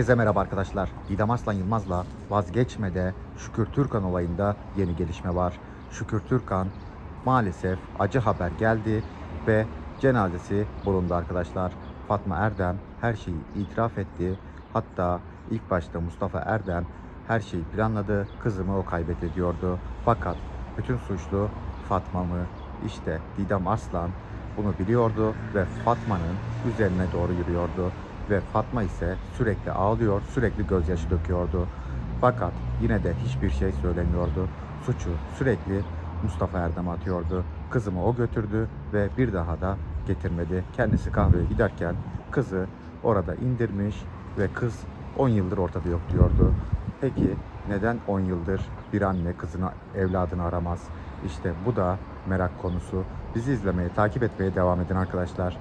Herkese merhaba arkadaşlar. Didem Arslan Yılmaz'la vazgeçmede Şükür Türkan olayında yeni gelişme var. Şükür Türkan maalesef acı haber geldi ve cenazesi bulundu arkadaşlar. Fatma Erdem her şeyi itiraf etti. Hatta ilk başta Mustafa Erdem her şeyi planladı. Kızımı o kaybetti diyordu. Fakat bütün suçlu Fatma mı? İşte Didem Arslan bunu biliyordu ve Fatma'nın üzerine doğru yürüyordu ve Fatma ise sürekli ağlıyor, sürekli gözyaşı döküyordu. Fakat yine de hiçbir şey söylemiyordu. Suçu sürekli Mustafa Erdem atıyordu. Kızımı o götürdü ve bir daha da getirmedi. Kendisi kahveye giderken kızı orada indirmiş ve kız 10 yıldır ortada yok diyordu. Peki neden 10 yıldır bir anne kızını, evladını aramaz? İşte bu da merak konusu. Bizi izlemeye, takip etmeye devam edin arkadaşlar.